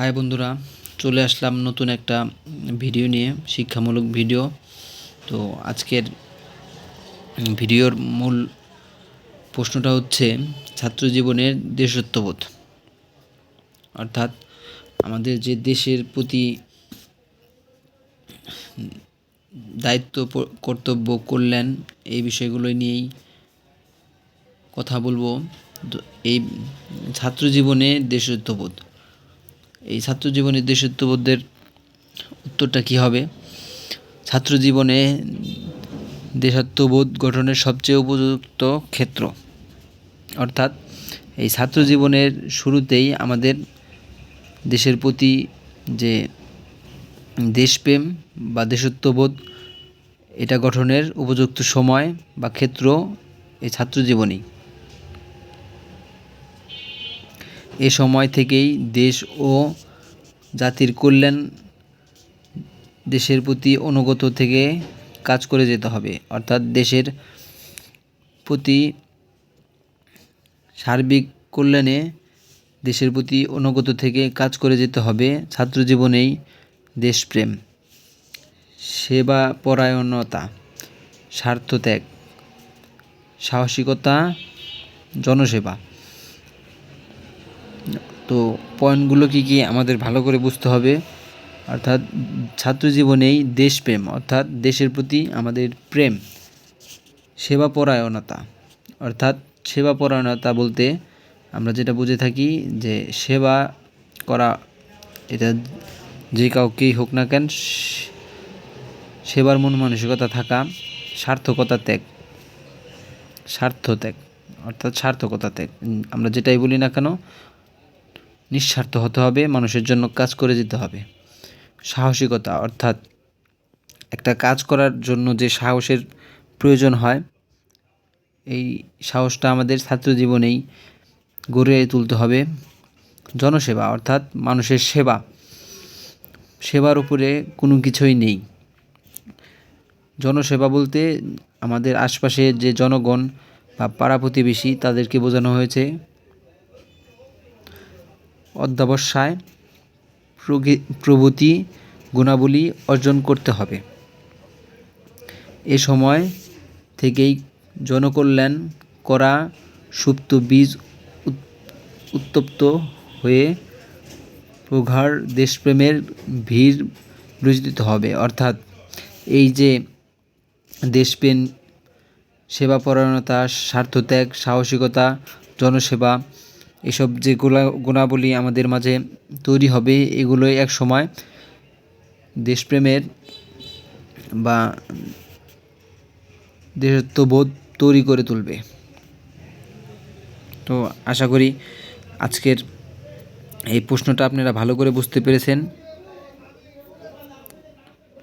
High বন্ধুরা, চলে আসলাম নতুন একটা ভিডিও নিয়ে, শিক্ষামূলক ভিডিও। তো আজকের ভিডিওর মূল প্রশ্নটা হচ্ছে ছাত্র জীবনের দেশত্ববোধ। অর্থাৎ আমাদের যে দেশের প্রতি দায়িত্ব কর্তব্য, কল্যাণ, এই বিষয়গুলো নিয়েই কথা বলব। এই ছাত্র জীবনে দেশত্ববোধ। এই ছাত্র জীবনে দেশত্ববোধের উত্তরটা কী হবে? ছাত্র জীবনে দেশাত্মবোধ গঠনের সবচেয়ে উপযুক্ত ক্ষেত্র। অর্থাৎ এই ছাত্র জীবনের শুরুতেই আমাদের দেশের প্রতি যে দেশপ্রেম বা দেশত্ববোধ, এটা গঠনের উপযুক্ত সময় বা ক্ষেত্র এই ছাত্র জীবনই এ সময় থেকেই দেশ ও জাতির কল্যাণ দেশের প্রতি অনুগত থেকে কাজ করে যেতে হবে। অর্থাৎ দেশের প্রতি সার্বিক কল্যাণে দেশের প্রতি অনুগত থেকে কাজ করে যেতে হবে। ছাত্র জীবনেই দেশপ্রেম সেবা পরায়ণতা স্বার্থত্যাগ, সাহসিকতা, জনসেবা। তো পয়েন্টগুলো কি কি আমাদের ভালো করে বুঝতে হবে? অর্থাৎ ছাত্র জীবনেই দেশপ্রেম, অর্থাৎ দেশের প্রতি আমাদের প্রেম, সেবাপরায়ণতা। অর্থাৎ সেবাপরায়ণতা বলতে আমরা যেটা বুঝে থাকি যে সেবা করা, এটা যে কাউকেই হোক না কেন, সেবার মন মানসিকতা থাকা, সার্থকতা ত্যাগ স্বার্থ ত্যাগ, অর্থাৎ সার্থকতা ত্যাগ। আমরা যেটাই বলি না কেন নিঃস্বার্থ হতে হবে, মানুষের জন্য কাজ করে যেতে হবে। সাহসিকতা, অর্থাৎ একটা কাজ করার জন্য যে সাহসের প্রয়োজন হয়, এই সাহসটা আমাদের ছাত্র জীবনেই গড়ে তুলতে হবে। জনসেবা, অর্থাৎ মানুষের সেবা। সেবার উপরে কোনো কিছুই নেই। জনসেবা বলতে আমাদের আশপাশে যে জনগণ বা পাড়া প্রতিবেশী, তাদেরকে বোঝানো হয়েছে। অধ্যবসায় প্রভৃতি গুণাবলী অর্জন করতে হবে। এ সময় থেকেই জনকল্যাণ করা সুপ্ত বীজ উত্তপ্ত হয়ে প্রগাঢ় দেশপ্রেমের ভিড় বিরোচিত হবে। অর্থাৎ এই যে দেশপ্রেম, সেবাপরায়ণতা, স্বার্থত্যাগ, সাহসিকতা, জনসেবা এসব যে গুলা গুণাবলী আমাদের মাঝে তৈরি হবে, এগুলোই এক সময় দেশপ্রেমের বা দেশত্ববোধ তৈরি করে তুলবে। তো আশা করি আজকের এই প্রশ্নটা আপনারা ভালো করে বুঝতে পেরেছেন।